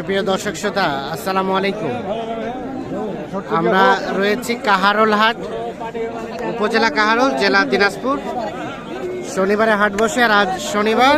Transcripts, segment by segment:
সুপ্রিয় দর্শক শ্রোতা, আসসালামু আলাইকুম। আমরা রয়েছি কাহারোল হাট, উপজেলা কাহারোল, জেলা দিনাজপুর। শনিবারে হাট বসে আর আজ শনিবার,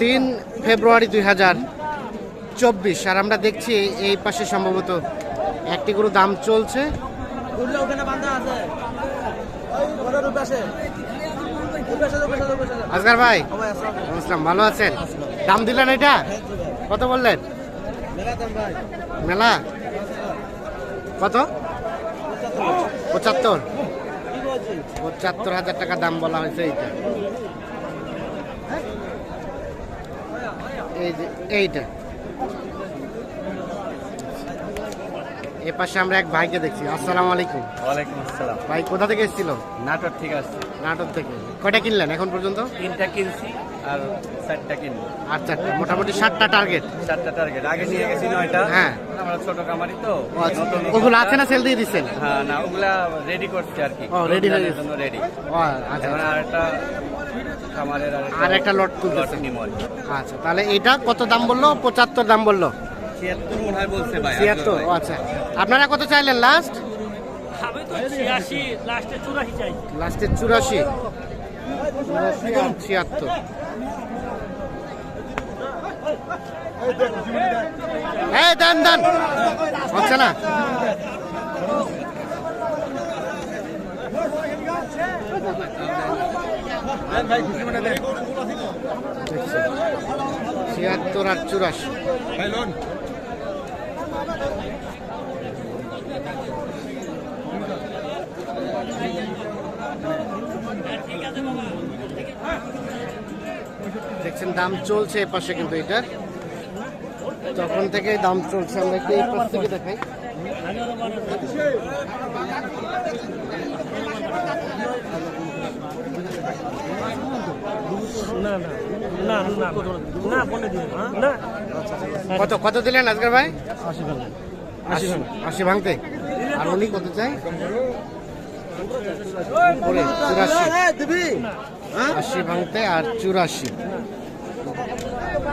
তিন ফেব্রুয়ারি দুই হাজার চব্বিশ। আর আমরা দেখছি এই পাশে সম্ভবত একটি গরু দাম চলছে। আজগার ভাই নমস্কার ভালো আছেন? দাম দিলেন এটা? কত বললেন? মেলা? কত? পঁচাত্তর। পঁচাত্তর হাজার টাকা দাম বলা হয়েছে এইটা। এইটা। এ পাশে আমরা এক ভাইকে দেখছি। আসসালামু আলাইকুম। ওয়ালাইকুম আসসালাম। ভাই কোথা থেকে এসেছিল? নাটক ঠিক আছে নাটক থেকে। কয়টা কিনলেন এখন পর্যন্ত? তিনটা কিনছি আর চারটা কিনবো। আর চারটা। মোটামুটি ষাটটা টার্গেট চারটা টার্গেট আগে নিয়ে গেছি নয়টা। হ্যাঁ। আমরা ছোট কামারি তো। নতুন ওগুলো আছে না সেল দিয়ে দিচ্ছেন? হ্যাঁ না ওগুলা রেডি করছি আর কি। ও, ready হয়ে গেছে। রেডি ও আচ্ছা আর একটা খামারের আর একটা লট কি। আচ্ছা তাহলে এটা কত দাম বলল? পঁচাত্তর দাম বলল। ছিয়াত্তর মনে হয় বলছে ভাই ছিয়াত্তর আচ্ছা। আপনারা কত চাইলেন লাস্ট আমি তো ছিয়াশি লাস্টে চুরাশি ছিয়াত্তর। এই দেন দেন। হচ্ছে না? ছিয়াত্তর আর চুরাশি। দেখছেন দাম চলছে এ পাশে কিন্তু এটার তখন থেকে দাম চলছে আমরা একটু এই পাশ থেকে দেখাই। না না না না না বলে দিন না। কত কত দিলেন আজকের ভাই? আশি আশি ভাঙতে? আর উনি কত চাই? চুরাশি। আশি ভাঙতে আর চুরাশি।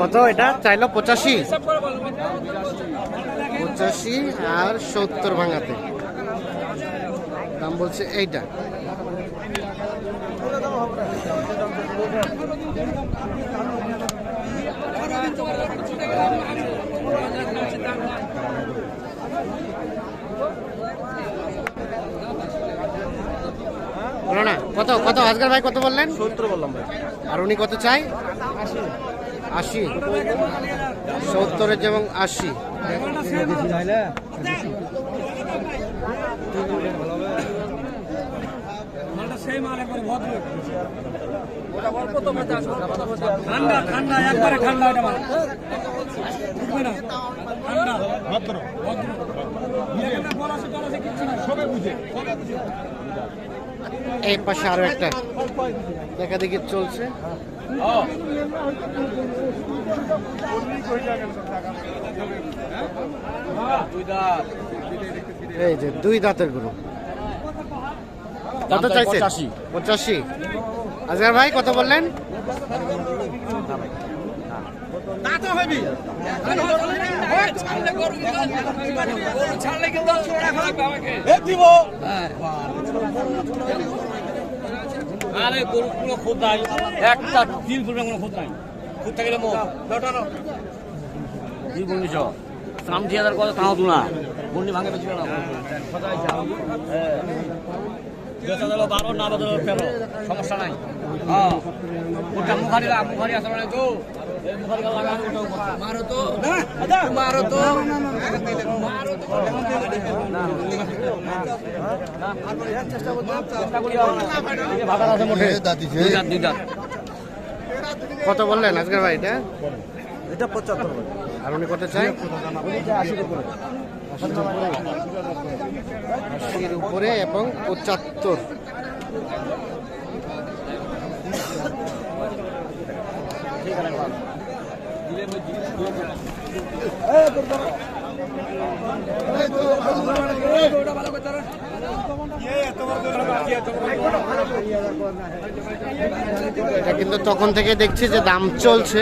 কত এটা? চাইল পঁচাশি। পঁচাশি আর সত্তর ভাঙাতে। দাম বলছে এইটা বলো না কত আজকাল ভাই কত বললেন? সত্তর বললাম ভাই। আর উনি কত চাই? আশি। সত্তরের যেমন আশি। ঠান্ডা ঠান্ডা একবারে ঠান্ডা এটা ভদ্র। ভদ্র। টলাশে কিচ্ছু সবে বুঝে। এই পাশে আরও একটা দেখা দেখি চলছে। এই যে দুই দাঁতের গরু। কত চাইছে পঁচাশি। আজকাল ভাই কত বললেন? আরে গরু কোনো খুদ নাই একটা দিন পর্যন্ত কোনো খুদ নাই। খুদ থাকলে মো দুই উনিশশো সামথি হাজার কথা তাও তো না বন্ডি ভাঙে বেশি না। বারো না সমস্যা নাই। হ্যাঁ মুখারি মুখারি আসলে তো কত বললেন আজকের ভাই এটা এটা পঁচাত্তর আর উনি কত চাই? আশির উপরে। আশির উপরে এবং পঁচাত্তর। কিন্তু তখন থেকে দেখছি যে দাম চলছে।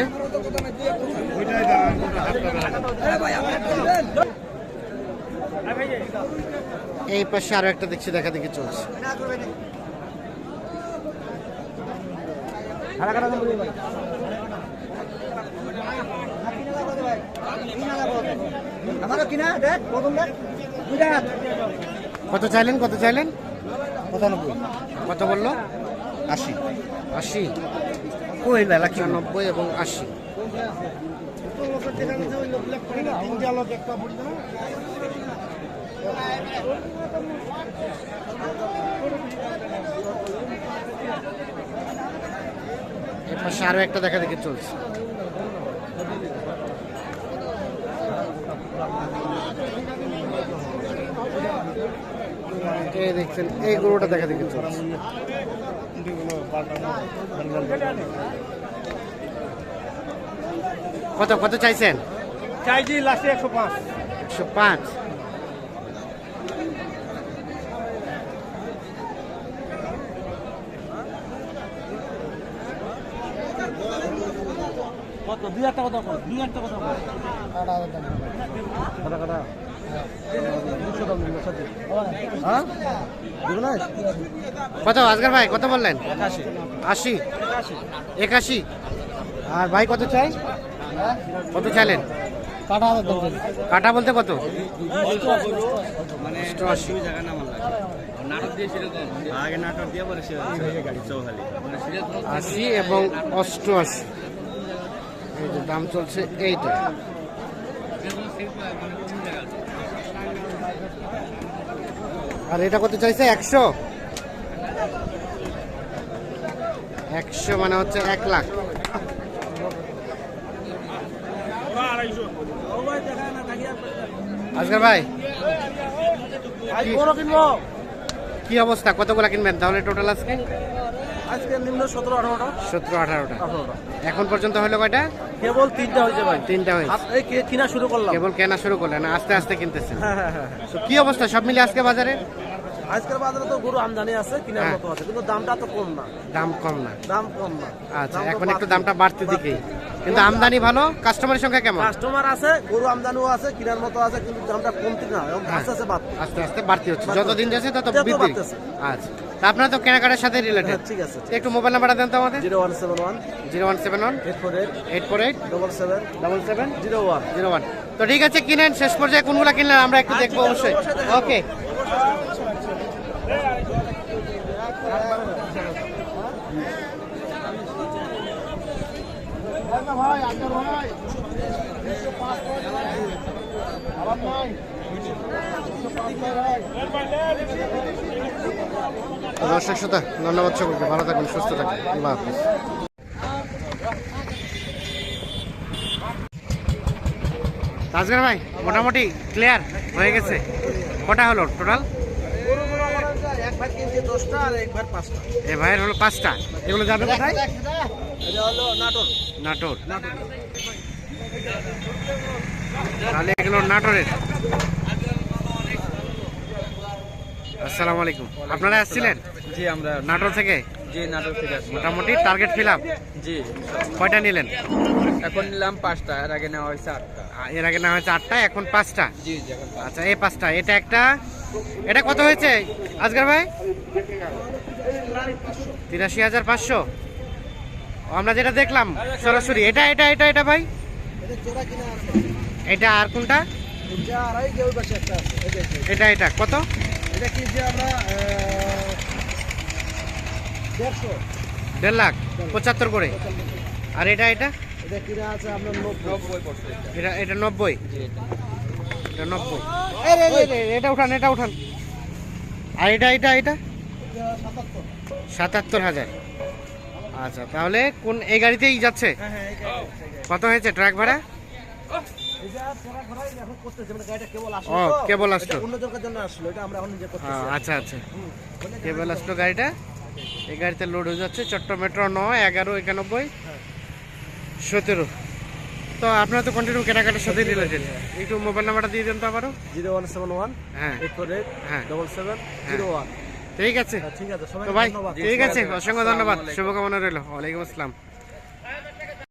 এই পাশে আরও একটা দেখছি, দেখা দেখি চলছে। আমারও কিনা দেখ প্রথম দেখ। কত চাইলেন কত চাইলেন? পঁচানব্বই। কত বলল? আশি। আশি। কই বেলা নব্বই এবং আশি। এর পাশে আরও একটা দেখা দেখি চলছে। এই দেখছেন এই গরুটা দেখা দেখি চলছে। কত কত চাইছেন? চাইছি লাস্টে একশো পাঁচ। একশো পাঁচ। কত? দুই হাজার টাকা দাও দুই হাজার টাকা দাও কাটা কাটা দুশো দাম দিল সাথে হ্যাঁ? কত আজগার ভাই কত বললেন? একাশি। আশি? একাশি। আর ভাই কত চাই? কত চাইলেন? কাটা বলতে। কত? মানে আশি এবং অষ্টআশি। এই দাম চলছে এইটা। আর এটা কত চাইছে? একশো? একশো মানে হচ্ছে এক লাখ। আজকাল ভাই, কি অবস্থা? কতগুলা কিনবেন? তাহলে টোটাল আজকে? আজকে নিম্ন সতেরো আঠারোটা। সতেরো আঠারোটা। এখন পর্যন্ত হলো কয়টা? কেবল তিনটা হয়েছে ভাই। তিনটা হয়েছে। কিনা শুরু করলাম। কেবল কেনা শুরু করলেন আস্তে আস্তে কিনতেছেন। হ্যাঁ হ্যাঁ হ্যাঁ কি অবস্থা? সব মিলে আজকে বাজারে? আজকের বাজারে তো গরু আমদানি আছে কেনার হ্যাঁ। মতো আছে কিন্তু দামটা তো কম না। দাম কম না। দাম কম না। আচ্ছা এখন একটু। দামটা বাড়তে দিকেই। কিন্তু আমদানি ভালো কাস্টমারের সংখ্যা কেমন? কাস্টমার আছে গরু আমদানিও আছে কেনার মতো আছে কিন্তু দামটা কমতি না হ্যাঁ। আস্তে আস্তে বাড়তি আস্তে আস্তে বাড়তি হচ্ছে। যত দিন যাচ্ছে তত বৃদ্ধি। আচ্ছা। আপনারা তো কেনাকাটার সাথে রিলেটেড হ্যাঁ, ঠিক আছে একটু মোবাইল নাম্বারটা দেন তো আমাদের। Zero one seven one. Zero one seven one. Eight four eight. Eight four eight. Double seven. Double seven. Zero one. Zero one. তো ঠিক আছে কিনেন। শেষ পর্যায়ে কোনগুলো কিনলেন আমরা একটু দেখব অবশ্যই। ওকে দর্শক শ্রোতা ধন্যবাদ সকলকে। ভালো থাকুন সুস্থ থাকুন আল্লাহ হাফিজ। ভাই মোটামুটি ক্লিয়ার হয়ে গেছে। কটা হলো টোটাল এ ভাইয়ের হলো পাঁচটা। এগুলো যাবে কোথায়? এটা হলো নাটোর। নাটোর। নাটোর। তাহলে এগুলো নাটোরের। আসসালামু আলাইকুম আপনারা আসছিলেন? জি আমরা নাটোর থেকে? জি নাটক থেকে মোটামুটি টার্গেট ফিল আপ জি। কয়টা নিলেন? এখন নিলাম পাঁচটা এর আগে নেওয়া হয়েছে আটটা। এর আগে না হয়েছে আটটা এখন পাঁচটা? জি আচ্ছা এই পাঁচটা এটা একটা? এটা কত হয়েছে আজকার ভাই? তিরাশি হাজার পাঁচশো। আমরা যেটা দেখলাম, সরাসরি। এটা এটা এটা এটা ভাই? এটা আর কোনটা? এটা। এটা। কত? দেড় লাখ, পঁচাত্তর করে। আর এটা এটা? এটা এটা নব্বই। এটা নব্বই। এটা উঠান এটা উঠান। আর এটা এটা এটা? সাতাত্তর হাজার। আচ্ছা তাহলে কোন এই গাড়িতেই যাচ্ছে? হ্যাঁ হ্যাঁ কত হয়েছে ট্রাক ভাড়া? করতেছে মানে গাড়িটা কেবল আসলো ও, কেবল আসলো। অন্য জনকার জন্য আসলো এটা আমরা এখন নিজে ও, করতেছি আচ্ছা আচ্ছা। কেবল আসলো গাড়িটা? এই গাড়িতে লোড হয়ে যাচ্ছে চট্ট মেট্রো নয় এগারো একানব্বই সতেরো। তো আপনারা তো কন্টিনিউ কেনাকাটার সাথে রিলেটেড একটু মোবাইল নাম্বারটা দিয়ে দেন তো আবারও। জিরো ওয়ান সেভেন ওয়ান হ্যাঁ। এইট ফোর এইট হ্যাঁ। Double seven zero one. ঠিক আছে। ঠিক আছে ভাই ঠিক আছে অসংখ্য ধন্যবাদ। শুভকামনা রইল। ওয়ালাইকুম আসসালাম।